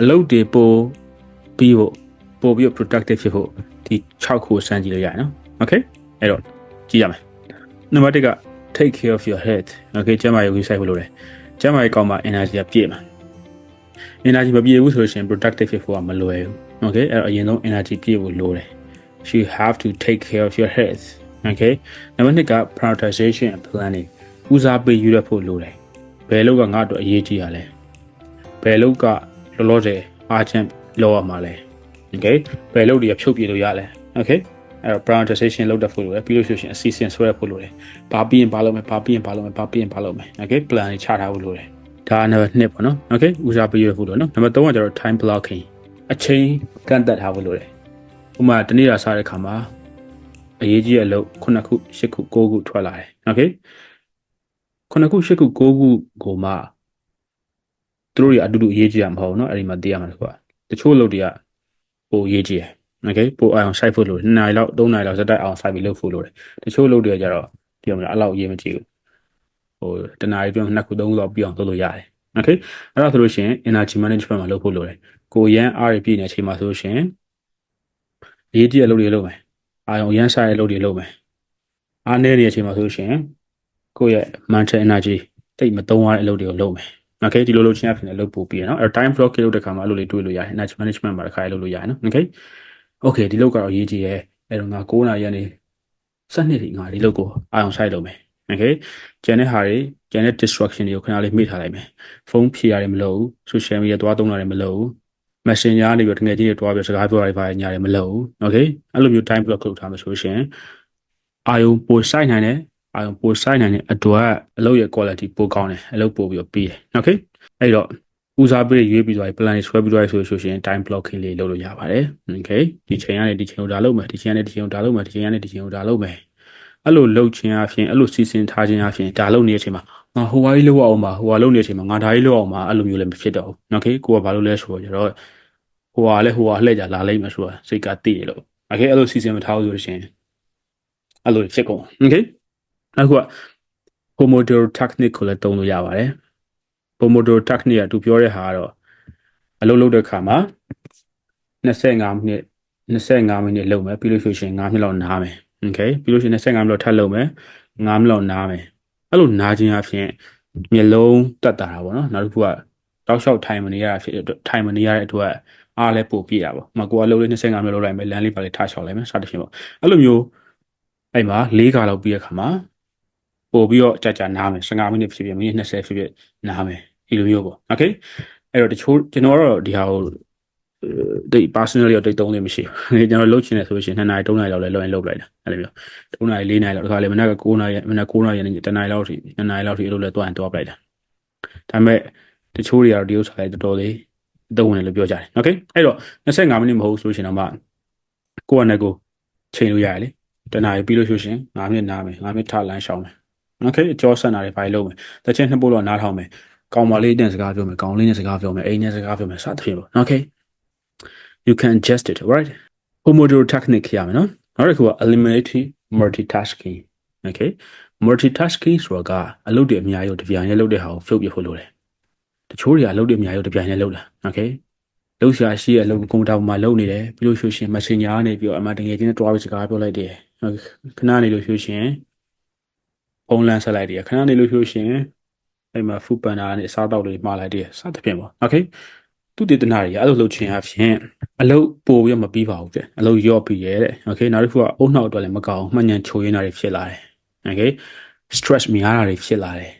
အလုပ်တွေပို့ပြီးဖို့ပို့ပြီးတော့ productive ဖြစ်ဖို့ဒီ6ခုကိုစမ်းကြည့်လို့ရတယ်နော် okay အဲ့တော့ကြည့်ရမယ်နံပါတ်1က take care of your health okay ကျန်းမာရေးကိုစိုက်ဖို့လိုတယ်ကျန်းမာရေးကောင်းမှ energy ကပြည့်မှာ energy မပြည့်ဘူးဆိုလို့ရှိရင် productive ဖြစ်ဖို့ကမလွယ်ဘူး okay အဲ့တော့အရင်ဆုံး energy ပြည့်ဖို့လိုတယ် you have to take care of your health okay နံပါတ်2က prioritization and planning ဦးစားပေးယူရဖို့လိုတယ်ဘယ်လောက်ကငါ့အတွက်အရေးကြီးရလဲဘယ်လောက်က လောလောဆယ် urgent လောက်ရမှာလဲ okay ဘယ်လောက်တွေကဖြုတ်ပြလို့ရလဲ okay အဲ့တော့ prioritization လုပ်တတ်ဖို့လိုတယ်ပြီးလို့ရှိရင်အစီအစဉ်ဆွဲရဖို့လိုတယ်ဘာပြီးရင်ဘာလုပ်မယ်ဘာပြီးရင်ဘာလုပ်မယ်ဘာပြီးရင်ဘာလုပ်မယ် okay plan တွေချထားဖို့လိုတယ်ဒါနံပါတ်2ပေါ့နော် okay ဦးစားပေးရဖို့လိုနော်နံပါတ်3ကကျတော့ time blocking အချိန်ကန့်သက်ထားဖို့လိုတယ်ဥပမာတနေ့တာစားတဲ့ခါမှာအရေးကြီးတဲ့အလုပ်9ခု10ခု9ခုထွက်လာတယ် okay 9ခု10ခု9ခုကိုမှသူ တို့တွေအတူတူအရေးကြီးတာမဟုတ်ဘူးเนาะအဲ့ဒီမှာသိရမှာတကွာတချို့အလုပ်တွေကပိုအရေးကြီးတယ် okay ပိုအောင်စိုက်ဖို့လိုတယ်2နာရီလောက်3နာရီလောက်စက်တိုက်အောင်စိုက်ပြီးလုပ်ဖို့လိုတယ်တချို့အလုပ်တွေကကြတော့ဒီလိုမျိုးအဲ့လောက်အရေးမကြီးဘူးဟိုတနာရီပြော2ခု3ခုလောက်ပြီးအောင်လုပ်လို့ရတယ် okay အဲ့ဒါဆိုလို့ရှိရင် energy management မှာလုပ်ဖို့လိုတယ်ကိုရန် R ပြည့်နေတဲ့အချိန်မှာဆိုလို့ရှိရင်အရေးကြီးတဲ့အလုပ်တွေလုပ်မယ်အာရုံရန်ဆိုင်တဲ့အလုပ်တွေလုပ်မယ်အားနည်းနေတဲ့အချိန်မှာဆိုလို့ရှိရင်ကိုယ့်ရဲ့ mental energy တိတ်မသုံးရတဲ့အလုပ်တွေကိုလုပ်မယ် okay ဒီလိုလုပ်ချင်းအဖြစ်နဲ့လုပ်ပို့ပြီးရနော်အဲ့တော့ time block လုပ်တဲ့ခါမှာအဲ့လိုလေးတွေးလို့ရတယ် energy management မှာတစ်ခါလေးလုပ်လို့ရတယ်နော် okay okay ဒီလုပ်ကတော့ရေးကြည့်ရဲအဲ့တော့ငါ9နာရီကနေ7နှစ်ဒီငါဒီလုပ်ကိုအာရုံစိုက်လုပ်မယ် okay ကျန်တဲ့ဟာတွေကျန်တဲ့ distraction တွေကိုခဏလေးမေ့ထားလိုက်မယ်ဖုန်းဖြေရတယ်မလုပ်ဘူး social media တွားသုံးတာတွေမလုပ်ဘူး messenger ကနေပြီးတကယ်ကြီးတွေတွားပြီးစကားပြောတာတွေပါညာတွေမလုပ်ဘူး okay အဲ့လိုမျိုး time block လုပ်ထားမှာဆိုရှင်အာယုံပိုစိုက်နိုင်တယ် အာယုံပိုစိုက်နိုင်တဲ့အတွက်အလုပ်ရဲ့ quality ပိုကောင်းတယ်အလုပ်ပိုပြီးတော့ပြီးတယ် okay အဲ့တော့ဦးစားပေးရွေးပြီးသွားပြီ plan ဆွဲပြီးသွားပြီဆိုလို့ရှိရင် time blocking လေးလုပ်လို့ရပါတယ် okay ဒီချိန်ကနေဒီချိန်ကိုဒါလုပ်မယ်ဒီချိန်ကနေဒီချိန်ကိုဒါလုပ်မယ်ဒီချိန်ကနေဒီချိန်ကိုဒါလုပ်မယ်အဲ့လိုလုပ်ခြင်းအပြင်အဲ့လိုစီစဉ်ထားခြင်းအပြင်ဒါလုပ်နေတဲ့အချိန်မှာငါဟိုဟာကြီးလုပ်အောင်ပါဟိုဟာလုပ်နေတဲ့အချိန်မှာငါဒါကြီးလုပ်အောင်ပါအဲ့လိုမျိုးလည်းမဖြစ်တော့ဘူး okay ကိုကဘာလို့လဲဆိုတော့ကျတော့ဟိုဟာလည်းဟိုဟာလှည့်ကြလာလိမ့်မယ်ဆိုတာစိတ်ကသိရလို့ okay အဲ့လိုစီစဉ်မထားဘူးဆိုလို့ရှိရင်အဲ့လိုဖြစ်ကုန် okay အခုက Pomodoro technique ကိုလည်းတုံးလို့ရပါတယ် Pomodoro technique ကသူပြောတဲ့ဟာကတော့အလုပ်လုပ်တဲ့ခါမှာ25မိနစ်25မိနစ်လုပ်မယ်ပြီးလို့ဆိုရှင်5မိနစ်လောက်နားမယ် okay ပြီးလို့ရှိရင်25မိနစ်လောက်ထပ်လုပ်မယ်5မိနစ်လောက်နားမယ်အဲ့လိုနားခြင်းအဖြစ်မျက်လုံးတက်တာတာပေါ့နော်နောက်တစ်ခုကတောက်လျှောက်ထိုင်မနေရတာဖြစ်တဲ့အတွက်ထိုင်မနေရတဲ့အတွက်အားလည်းပိုပြည့်တာပေါ့။မကိုကလှုပ်လေး25မိနစ်လောက်လိုက်မယ်လမ်းလေးပါလေးထားချောက်လိုက်မယ်စသဖြင့်ပေါ့။အဲ့လိုမျိုးအဲ့မှာ၄ခါလောက်ပြီးတဲ့ခါမှာ ပို့ပြီးတော့ကြာကြာနားမယ်15မိနစ်ဖြစ်ဖြစ်မိနစ်20ဖြစ်ဖြစ်နားမယ်ဒီလိုမျိုးပေါ့ okay အဲ့တော့တချို့ကျွန်တော်ကတော့ဒီဟာကိုဒီ personally တော့တိတ်တုံးနေမရှိဘူးကျွန်တော်လုတ်ချင်တယ်ဆိုရှင်2နာရီ3နာရီလောက်လဲလွှဲလုတ်လိုက်တာအဲ့လိုမျိုး3နာရီ4နာရီလောက်တခါလေမနက်က9နာရီမနက်9နာရီနဲ့10နာရီလောက်ထိ10နာရီလောက်ထိအဲ့လိုလဲတွားရင်တွားပလိုက်တာဒါပေမဲ့တချို့တွေကတော့ဒီဥစ္စာလေးတော်တော်လေးအသုံးဝင်လို့ပြောကြတယ် okay အဲ့တော့25မိနစ်မဟုတ်ဆိုရှင်တော့မှကိုယ့်အနေကိုချိန်လို့ရတယ်လေတနားပြီးလို့ဆိုရှင်9မိနစ်နားမယ်9မိနစ်ထလမ်းရှောင်းမယ် okay အကျော်ဆန်တာတွေဘာလို့လုပ်မယ်တချင်နှစ်ပုတ်လောက်နားထောင်မယ်ကောင်မလေးတင်စကားပြောမယ်ကောင်လေးနဲ့စကားပြောမယ်အိမ်နဲ့စကားပြောမယ်စသဖြင့်ပေါ့ okay you can adjust it right pomodoro technique ရမယ်နော်နောက်တစ်ခုက eliminate multitasking okay multitasking ဆိုတာကအလုပ်တွေအများကြီးတပြိုင်တည်းလုပ်တဲ့ဟာကိုဖြုတ်ပြဖို့လိုတယ်တချို့တွေကအလုပ်တွေအများကြီးတပြိုင်တည်းလုပ်တာ okay လုပ်ရှာရှိရအလုပ်ကွန်ပျူတာပေါ်မှာလုပ်နေတယ်ပြီးလို့ရှိရင် messenger ကနေပြီးတော့အမှတကယ်ချင်းတွားပြီးစကားပြောလိုက်တယ်ခဏနေလို့ရှိရင် ဖုန်းလမ်းဆက်လိုက်တယ်ခဏနေလို့ရှိရင်အဲ့မှာ food panda နဲ့အစားတောက်တွေမှားလိုက်တယ်စသဖြင့်ပေါ့ okay သူတည်တနာတွေအဲ့လိုလုပ်ခြင်းအဖြစ်အလုပ်ပို့ပြီးမပြီးပါဘူးတဲ့အလုပ်ရော့ပြီးရဲ့တဲ့ okay နောက်တစ်ခုကအုံနှောက်အတွက်လည်းမကောင်းမှန်ညံချိုရင်းတာတွေဖြစ်လာတယ် okay stress များတာတွေဖြစ်လာတယ်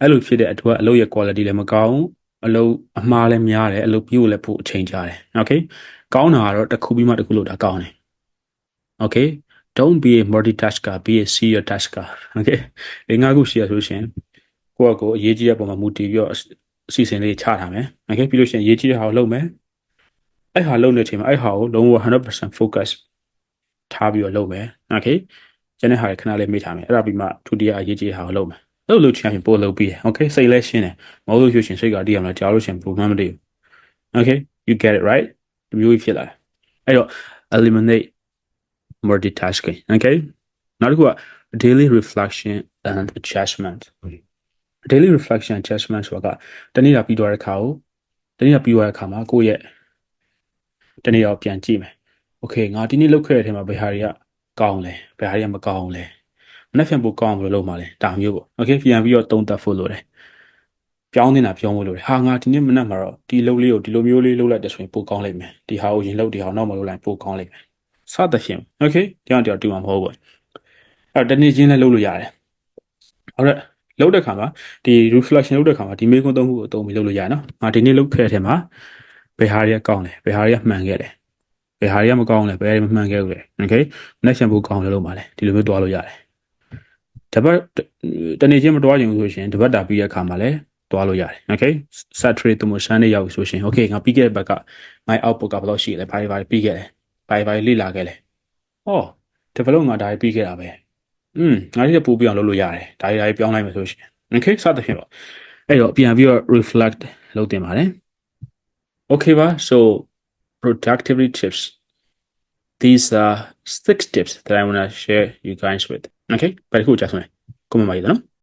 အဲ့လိုဖြစ်တဲ့အတွက်အလုပ်ရဲ့ quality လည်းမကောင်းအလုပ်အမှားလည်းများတယ်အလုပ်ပြီးဖို့လည်းပို့အချိန်ကြာတယ် okay ကောင်းတာကတော့တစ်ခုပြီးမှတစ်ခုလုပ်တာကောင်းတယ် okay don't be a multitasker be a serious tasker okay ဒီငါခုရှိရဆိုရှင်ကိုယ့်အကိုအရေးကြီးတဲ့ပုံမှာမူတည်ပြီးတော့အစီအစဉ်လေးချထားမယ်။ Okay ပြီးလို့ရှိရင်ရေးကြည့်တဲ့ဟာကိုလုပ်မယ်။အဲ့ဟာလုပ်နေတဲ့အချိန်မှာအဲ့ဟာကိုလုံးဝ100% focus ထားပြီးတော့လုပ်မယ်။ Okay ကျန်တဲ့ဟာတွေခဏလေးမေ့ထားမယ်။အဲ့ဒါပြီးမှဒုတိယအရေးကြီးတဲ့ဟာကိုလုပ်မယ်။လုပ်လို့ချင်ရင်ပို့လုပ်ပြီးတယ်။ Okay စိတ်လဲရှင်းတယ်။မဟုတ်လို့ရှိရင်စိတ်ကတည်ရမလားကြားလို့ရှိရင်ပုံမှန်မတည်ဘူး။ Okay you get it right ဒီမျိုးကြီးဖြစ်လာတယ်။အဲ့တော့ eliminate multitasking okay နောက်တစ်ခုက daily reflection and adjustment daily reflection adjustment ဆိုတာကတနေ့တာပြီးသွားတဲ့ခါကိုတနေ့တာပြီးသွားတဲ့ခါမှာကိုယ့်ရဲ့တနေ့တာပြန်ကြည့်မယ် okay ငါဒီနေ့လုပ်ခဲ့တဲ့အချိန်မှာဘယ်ဟာတွေကကောင်းလဲဘယ်ဟာတွေကမကောင်းလဲမနေ့ပြန်ပို့ကောင်းဘယ်လိုလုပ်မှာလဲဒါမျိုးပေါ့ okay ပြန်ပြီးတော့သုံးသပ်ဖို့လိုတယ်ပြောင်းနေတာပြောင်းဖို့လိုတယ်ဟာငါဒီနေ့မနက်မှာတော့ဒီလုပ်လေးကိုဒီလိုမျိုးလေးလုပ်လိုက်တဲ့ဆိုရင်ပိုကောင်းလိမ့်မယ်ဒီဟာကိုရင်လုပ်ဒီဟာကိုနောက်မှလုပ်လိုက်ပိုကောင်းလိမ့်မယ် စသဖြင့် okay တရားတရားတူမှာမဟုတ်ဘူးအဲ့တော့တနေ့ချင်းလည်းလုပ်လို့ရတယ်ဟုတ်တယ်လုပ်တဲ့ခါမှာဒီ reflection လုပ်တဲ့ခါမှာဒီမေးခွန်းသုံးခုကိုအသုံးပြီးလုပ်လို့ရတယ်နော်ငါဒီနေ့လုပ်ခဲ့တဲ့ထဲမှာဘယ်ဟာတွေကကောင်းလဲဘယ်ဟာတွေကမှန်ခဲ့လဲဘယ်ဟာတွေကမကောင်းလဲဘယ်ဟာတွေမမှန်ခဲ့ဘူးလဲ okay နောက်ရှင်းဖို့ကောင်းလဲလို့ပါလဲဒီလိုမျိုးတွားလို့ရတယ်တပတ်တနေ့ချင်းမတွားချင်ဘူးဆိုရှင်တပတ်တာပြီးတဲ့ခါမှာလည်းတွားလို့ရတယ် okay saturate သူမရှမ်းနေရောက်ဆိုရှင် okay ငါပြီးခဲ့တဲ့ဘက်က my output ကဘယ်လောက်ရှိလဲဘာတွေဘာတွေပြီးခဲ့လဲ ဘာတွေဘာတွေလေ့လာခဲ့လဲဩ develop ငါဒါတွေပြီးခဲ့တာပဲอืมငါဒီပို့ပြီးအောင်လုပ်လို့ရတယ်ဒါတွေဒါတွေပြောင်းလိုက်မယ်ဆိုရှင် okay စသဖြင့်ပေါ့အဲ့တော့ပြန်ပြီးတော့ reflect လုပ်တင်ပါတယ် okay ပါ so productivity tips these are six tips that i want to share you guys with okay ဘယ်ခုကြာဆုံးလဲ comment ပါရနော်